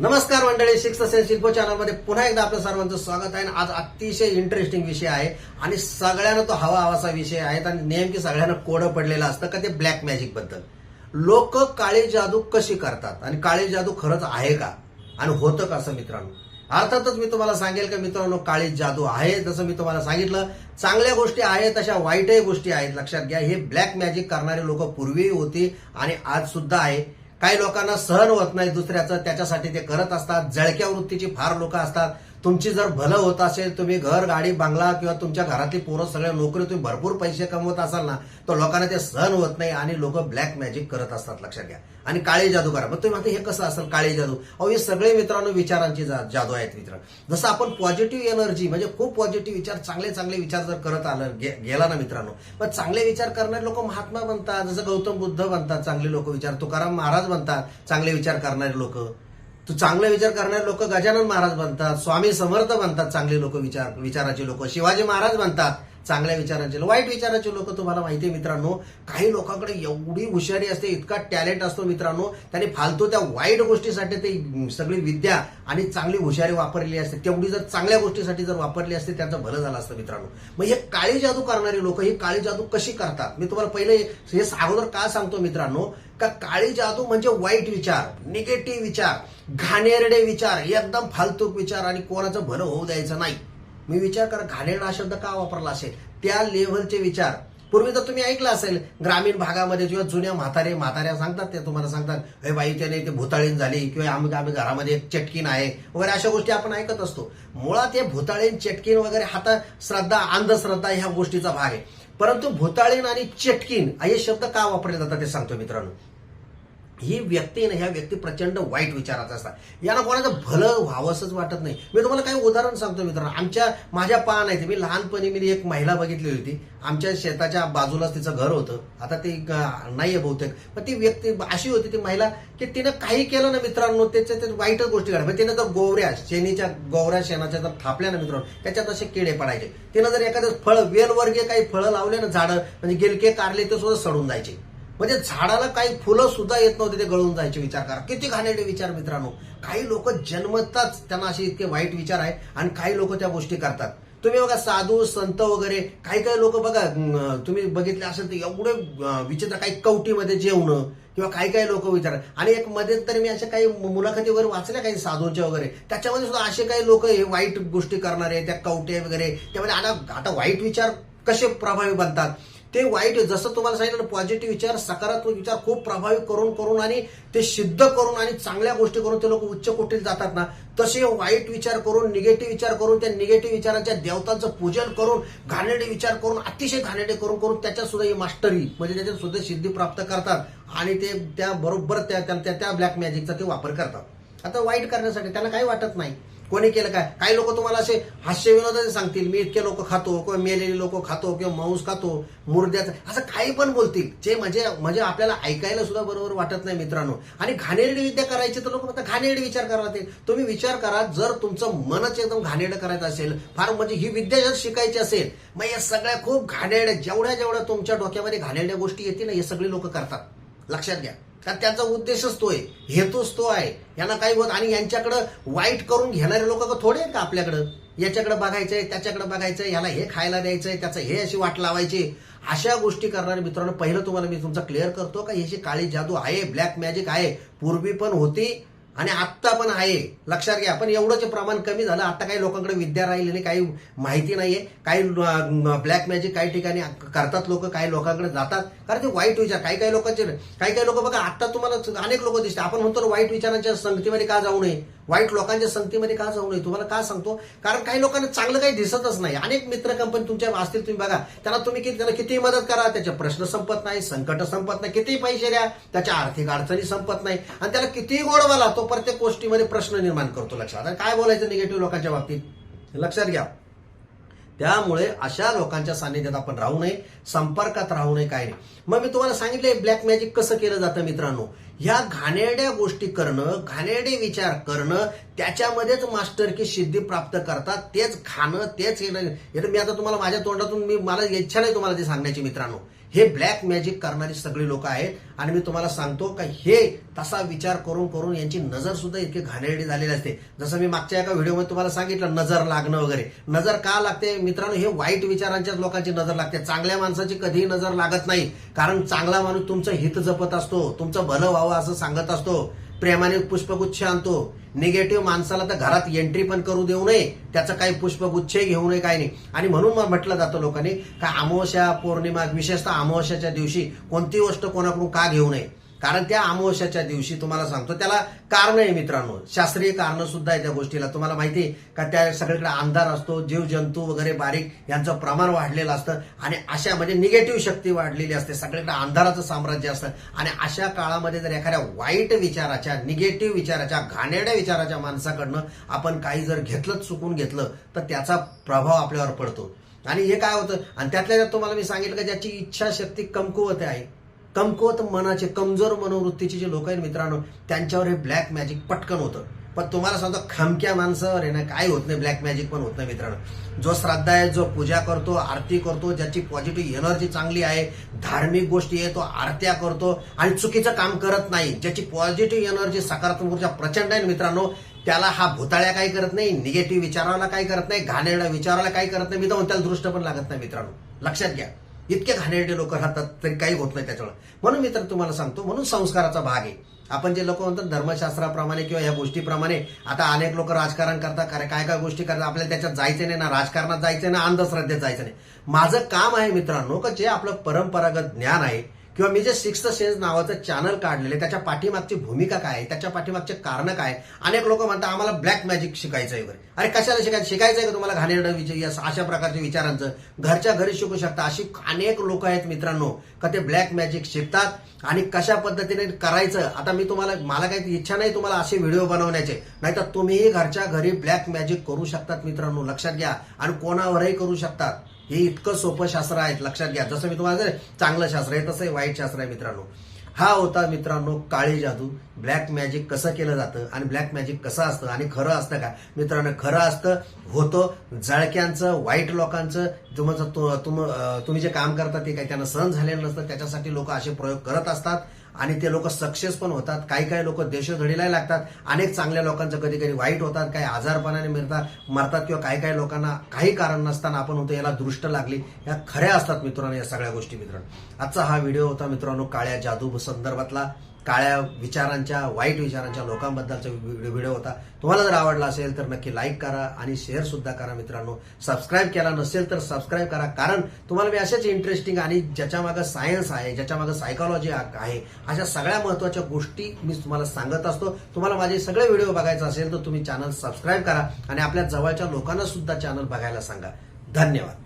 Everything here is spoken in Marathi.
नमस्कार मंडळी सिक्स सेन्स शिल्प चॅनलमध्ये पुन्हा एकदा आपलं सर्वांचं स्वागत आहे. आणि आज अतिशय इंटरेस्टिंग विषय आहे आणि सगळ्यांना तो हवा हवासा विषय आहे आणि नेमकी सगळ्यांना कोडं पडलेलं असतं का ते ब्लॅक मॅजिकबद्दल. लोक काळी जादू कशी करतात आणि काळी जादू खरंच आहे का? आणि होतं का असं मित्रांनो? अर्थातच मी तुम्हाला सांगेल का मित्रांनो काळी जादू आहे जसं मी तुम्हाला सांगितलं. चांगल्या गोष्टी आहेत तशा वाईटही गोष्टी आहेत. लक्षात घ्या हे ब्लॅक मॅजिक करणारे लोक पूर्वीही होती आणि आज सुद्धा आहे. काही लोकांना सहन होत नाही दुसऱ्याचं त्याच्यासाठी ते करत असतात. जळक्या वृत्तीची फार लोक असतात. तुमची जर भलं होत असेल तुम्ही घर गाडी बंगला किंवा तुमच्या घरातली पोरं सगळ्या नोकरी तुम्ही भरपूर पैसे कमवत असाल ना तर लोकांना ते सहन होत नाही आणि लोक ब्लॅक मॅजिक करत असतात लक्षात घ्या. आणि काळी जादू करा मग तुम्ही हे कसं असेल काळी जादू? अहो हे सगळे मित्रांनो विचारांची जा- जादू आहेत मित्र. जसं आपण पॉझिटिव्ह एनर्जी म्हणजे खूप पॉझिटिव्ह विचार चांगले चांगले विचार जर करत आलं गे- गेला ना मित्रांनो पण चांगले विचार करणारे लोक महात्मा बनतात जसं गौतम बुद्ध बनतात चांगले लोक विचार तुकाराम महाराज बनतात चांगले विचार करणारे लोक. तू चांगले विचार करणारे लोक गजानन महाराज बनतात स्वामी समर्थ बनतात चांगले लोक विचार विचाराचे लोक. शिवाजी महाराज बनतात. चांगल्या विचारांचे वाईट विचाराचे लोक तुम्हाला माहिती आहे मित्रांनो काही लोकांकडे एवढी हुशारी असते इतका टॅलेंट असतो मित्रांनो त्याने फालतू त्या वाईट गोष्टीसाठी ते सगळी विद्या आणि चांगली हुशारी वापरलेली असते. तेवढी जर चांगल्या गोष्टीसाठी जर वापरली असते त्यांचं भलं झालं असतं मित्रांनो. मग हे काळी जादू करणारी लोक ही काळी जादू कशी करतात? मी तुम्हाला पहिले हे अगोदर का सांगतो मित्रांनो? का काळी जादू म्हणजे वाईट विचार निगेटिव्ह विचार घाणेरडे विचार एकदम फालतूक विचार आणि कोणाचं भलं होऊ द्यायचं नाही. मी विचार करा घाणेरडा हा शब्द का वापरला असेल? त्या लेव्हलचे विचार. पूर्वी तर तुम्ही ऐकलं असेल ग्रामीण भागामध्ये किंवा जुन्या म्हातारे म्हाताऱ्या सांगतात ते तुम्हाला सांगतात हे बाई त्याने ते भूताळीन झाली किंवा आम्ही आम्ही घरामध्ये एक चटकीन आहे वगैरे अशा गोष्टी आपण ऐकत असतो. मुळात हे भूताळीन चटकीन वगैरे हाता श्रद्धा अंधश्रद्धा ह्या गोष्टीचा भाग आहे. परंतु भूताळीन आणि चटकीन हे शब्द का वापरले जातात ते सांगतो मित्रांनो. ही व्यक्ती ना ह्या व्यक्ती प्रचंड वाईट विचाराचा असतात. यांना कोणाचं भलं व्हावंसंच वाटत नाही. मी तुम्हाला काही उदाहरण सांगतो मित्रांनो. आमच्या माझ्या पान नाही मी लहानपणी मी एक महिला बघितलेली होती. आमच्या शेताच्या बाजूलाच तिचं घर होतं. आता ती नाही नाहीये बहुतेक. पण ती व्यक्ती अशी होती ती महिला की तिनं काही केलं ना मित्रांनो त्याच्या ते वाईटच गोष्टी घडल्या म्हणजे तिनं जर गोवऱ्या शेणीच्या गोवऱ्या शेणाच्या जर थापल्या ना मित्रांनो त्याच्यात असे किडे पडायचे. तिनं जर एखादं फळ वेलवर्गीय काही फळं लावले ना झाडं म्हणजे गिलके कारले ते सुद्धा सडून जायचे. म्हणजे झाडाला काही फुलं सुद्धा येत नव्हते ते गळून जायचे विचार करा. किती घाणेरडे विचार मित्रांनो. काही लोक जन्मताच त्यांना असे इतके वाईट विचार आहे आणि काही लोक त्या गोष्टी करतात. तुम्ही बघा साधू संत वगैरे काही काही लोक बघा तुम्ही बघितले असेल तर एवढे विचित्र काही कवटीमध्ये जेवणं किंवा काही काही लोक विचार आणि एक मध्ये तर मी अशा काही मुलाखती वगैरे वाचल्या काही साधूंच्या वगैरे? त्याच्यामध्ये सुद्धा असे काही लोक हे वाईट गोष्टी करणारे त्या कवटे वगैरे त्यामध्ये आता आता वाईट विचार कसे प्रभावी बनतात? ते वाईट जसं तुम्हाला सांगितलं पॉझिटिव्ह विचार सकारात्मक विचार खूप प्रभावी करून करून आणि ते सिद्ध करून आणि चांगल्या गोष्टी करून ते लोक उच्च कोटीत जातात ना तसे वाईट विचार करून निगेटिव्ह विचार करून त्या निगेटिव्ह विचारांच्या देवतांचं पूजन करून घाणेडे विचार करून अतिशय घाणेडे करून करून त्याच्यात सुद्धा ही मास्टरी म्हणजे त्याच्यात सुद्धा सिद्धी प्राप्त करतात आणि ते त्या बरोबर त्या त्या त्या ब्लॅक मॅजिकचा ते वापर करतात. आता वाईट करण्यासाठी त्यांना काही वाटत नाही. कोणी केलं काय? काही लोक तुम्हाला असे हास्य विनोदाने सांगतील मी इतके लोक खातो किंवा मेलेले लोक खातो किंवा मांस खातो मुर्द्याचं असं काही पण बोलतील. जे म्हणजे म्हणजे आपल्याला ऐकायला सुद्धा बरोबर वाटत नाही मित्रांनो. आणि घाणेरडी विद्या करायची तर लोक आता घाणेरडी विचार करा ते तुम्ही विचार करा जर तुमचं मनच एकदम घाणेरडं करायचं असेल फार म्हणजे ही विद्या जर शिकायची असेल मग या सगळ्या खूप घाणेरड्या जेवढ्या जेवढ्या तुमच्या डोक्यामध्ये घाणेरड्या गोष्टी येतील ना हे सगळे लोक करतात. लक्षात घ्या. कारण त्यांचा उद्देशच तो आहे. हेतूच तो आहे. यांना काही होत आणि यांच्याकडं वाईट करून घेणारे लोक थोडे आहेत का आपल्याकडं? याच्याकडे बघायचंय त्याच्याकडे बघायचंय याला हे खायला द्यायचंय त्याचं हे अशी वाट लावायची. अशा गोष्टी करणारे मित्रांनो पहिलं तुम्हाला मी तुमचा क्लिअर करतो का ही काळी जादू आहे ब्लॅक मॅजिक आहे. पूर्वी पण होती आणि आत्ता पण आहे. लक्षात घ्या. पण एवढंच प्रमाण कमी झालं. आता काही लोकांकडे विद्या राहिली नाही काही माहिती नाहीये. काही ब्लॅक मॅजिक काही ठिकाणी करतात लोक काही लोकांकडे जातात. कारण ते वाईट विचार. काही काही लोकांचे काही काही लोक बघा आता तुम्हाला अनेक लोक दिसतात. आपण म्हणतो वाईट विचारांच्या संगतीमध्ये का जाऊ नये? वाईट लोकांच्या संगतीमध्ये का जाऊ नये? तुम्हाला का सांगतो? कारण काही लोकांना चांगलं काही दिसतच नाही. अनेक मित्र कंपनी तुमच्या असतील तुम्ही बघा. त्यांना तुम्ही किती त्यांना किती मदत करा त्याचे प्रश्न संपत नाही संकट संपत नाही. किती पैसे द्या त्याच्या आर्थिक अडचणी संपत नाही. आणि त्याला किती गोडवाला तो प्रत्येक गोष्टीमध्ये प्रश्न निर्माण करतो लक्षात. आता काय बोलायचं निगेटिव्ह लोकांच्या बाबतीत? लक्षात घ्या. त्यामुळे अशा लोकांच्या सानिध्यात आपण राहू नये संपर्कात राहू नये काय नाही. मग मी तुम्हाला सांगितलंय ब्लॅक मॅजिक कसं केलं जातं मित्रांनो? ह्या घाणेरड्या गोष्टी करणं घाणेरडे विचार करणं त्याच्यामध्येच मास्टर की सिद्धी प्राप्त करतात. तेच खाणं तेच येणं हे तर मी आता तुम्हाला माझ्या तोंडातून मी मला इच्छा नाही तुम्हाला ते सांगण्याची मित्रांनो. हे ब्लॅक मॅजिक करणारी सगळी लोक आहेत. आणि मी तुम्हाला सांगतो का हे तसा विचार करून करून यांची नजर सुद्धा इतकी घाणेरडी झालेली असते. जसं मी मागच्या एका व्हिडिओमध्ये तुम्हाला सांगितलं नजर लागणं वगैरे. नजर का लागते? मित्रांनो हे वाईट विचारांच्याच लोकांची नजर लागते. चांगल्या माणसाची कधीही नजर लागत नाही. कारण चांगला माणूस तुमचं हित जपत असतो. तुमचं भलं व्हावं असं सांगत असतो. प्रेमाने पुष्पगुच्छ आणतो. निगेटिव्ह माणसाला तर घरात एंट्री पण करू देऊ नये. त्याचं काही पुष्पगुच्छ घेऊ नये काही नाही. आणि म्हणून मग म्हटलं जातं लोकांनी का अमावस्या पौर्णिमा विशेषतः अमावस्याच्या दिवशी कोणती गोष्ट कोणाकडून का घेऊ नये? कारण त्या अमावस्याच्या दिवशी तुम्हाला सांगतो त्याला कारण आहे मित्रांनो. शास्त्रीय कारण सुद्धा आहे त्या गोष्टीला. तुम्हाला माहिती आहे का त्या सगळीकडे अंधार असतो जीव जंतू वगैरे बारीक यांचं प्रमाण वाढलेलं असतं आणि अशा म्हणजे निगेटिव्ह शक्ती वाढलेली असते. सगळीकडे अंधाराचं साम्राज्य असतं. आणि अशा काळामध्ये जर एखाद्या वाईट विचाराच्या निगेटिव्ह विचाराच्या घाणेड्या विचाराच्या माणसाकडनं आपण काही जर घेतलं चुकून घेतलं तर त्याचा प्रभाव आपल्यावर पडतो. आणि हे काय होतं? आणि त्यातल्या त्यात तुम्हाला मी सांगितलं का ज्याची इच्छाशक्ती कमकुवत आहे. कमकुवत मनाचे कमजोर मनोवृत्तीचे जे लोक आहेत मित्रांनो त्यांच्यावर हे ब्लॅक मॅजिक पटकन होतं. पण तुम्हाला सांगतो खमक्या माणसावर आहे ना काय होत नाही ब्लॅक मॅजिक पण होत नाही मित्रांनो. जो श्रद्धा आहे जो पूजा करतो आरती करतो ज्याची पॉझिटिव्ह एनर्जी चांगली आहे धार्मिक गोष्टी आहे तो आरत्या करतो आणि चुकीचं काम करत नाही ज्याची पॉझिटिव्ह एनर्जी सकारात्मक ऊर्जा प्रचंड आहे मित्रांनो त्याला हा भूताळ्या काही करत नाही निगेटिव्ह विचाराला काही करत नाही घाणेरड्या विचाराला काही करत नाही. मी तर त्याला दृष्ट पण लागत नाही मित्रांनो. लक्षात घ्या. इतके घाणेरडे लोक राहतात तरी काही होत नाही त्याच्यावर. म्हणून मी तर तुम्हाला सांगतो म्हणून संस्काराचा भाग आहे. आपण जे लोक म्हणतात धर्मशास्त्राप्रमाणे किंवा या गोष्टीप्रमाणे आता अनेक लोक राजकारण करतात काय काय काय गोष्टी करतात आपल्याला त्याच्यात जायचं नाही ना राजकारणात जायचं ना अंधश्रद्धेत जायचं नाही. माझं काम आहे मित्रांनो का जे आपलं परंपरागत ज्ञान आहे किंवा मी जे सिक्स्थ सेन्स नावाचं चॅनल काढलेलं आहे त्याच्या पाठीमागची भूमिका काय आहे त्याच्या पाठीमागचे कारण काय अनेक लोक म्हणतात आम्हाला ब्लॅक मॅजिक शिकायचं आहे वगैरे. अरे कशाला शिकायचं? शिकायचं आहे का तुम्हाला घाणेरडं विचार अशा प्रकारच्या विचारांचं? घरच्या घरी शिकू शकता. अशी अनेक लोक आहेत मित्रांनो का ते ब्लॅक मॅजिक शिकतात आणि कशा पद्धतीने करायचं? आता मी तुम्हाला मला काही इच्छा नाही तुम्हाला असे व्हिडिओ बनवण्याचे. नाहीतर तुम्हीही घरच्या घरी ब्लॅक मॅजिक करू शकतात मित्रांनो लक्षात घ्या. आणि कोणावरही करू शकतात. हे इतकं सोपं शास्त्र आहे लक्षात घ्या. जसं मी तुम्हाला चांगलं शास्त्र आहे तसं वाईट शास्त्र आहे मित्रांनो. हा होता मित्रांनो काळी जादू. ब्लॅक मॅजिक कसं केलं जातं आणि ब्लॅक मॅजिक कसं असतं आणि खरं असतं का? मित्रांनो खरं असतं होतं जळक्यांचं वाईट लोकांचं तुमचं तु- तुम तुम्ही जे काम करता ते काही त्यांना सहन झालेलं नसतं त्याच्यासाठी लोक असे प्रयोग करत असतात. आणि ते लोक सक्सेस पण होतात. काही काही लोक देशोधडीला लागतात. अनेक चांगल्या लोकांचं कधी कधी वाईट होतात काही आजारपणाने मिळतात मरतात किंवा काही काही लोकांना काही कारण नसताना आपण होतो याला दृष्ट लागली. या खऱ्या असतात मित्रांनो या सगळ्या गोष्टी मित्रांनो. आजचा हा व्हिडिओ होता मित्रांनो काळ्या जादू संदर्भातला. काळ्या विचारांच्या वाईट विचारांच्या लोकांबद्दलचा व्हिडिओ होता. तुम्हाला जर आवडला असेल तर नक्की लाईक करा आणि शेअर सुद्धा करा मित्रांनो. सबस्क्राईब केला नसेल तर सबस्क्राईब करा. कारण तुम्हाला मी असेच इंटरेस्टिंग आणि ज्याच्यामागं सायन्स आहे ज्याच्यामागं सायकॉलॉजी आहे अशा सगळ्या महत्त्वाच्या गोष्टी मी तुम्हाला सांगत असतो. तुम्हाला माझे सगळे व्हिडिओ बघायचे असेल तर तुम्ही चॅनल सबस्क्राईब करा आणि आपल्या जवळच्या लोकांना सुद्धा चॅनल बघायला सांगा. धन्यवाद.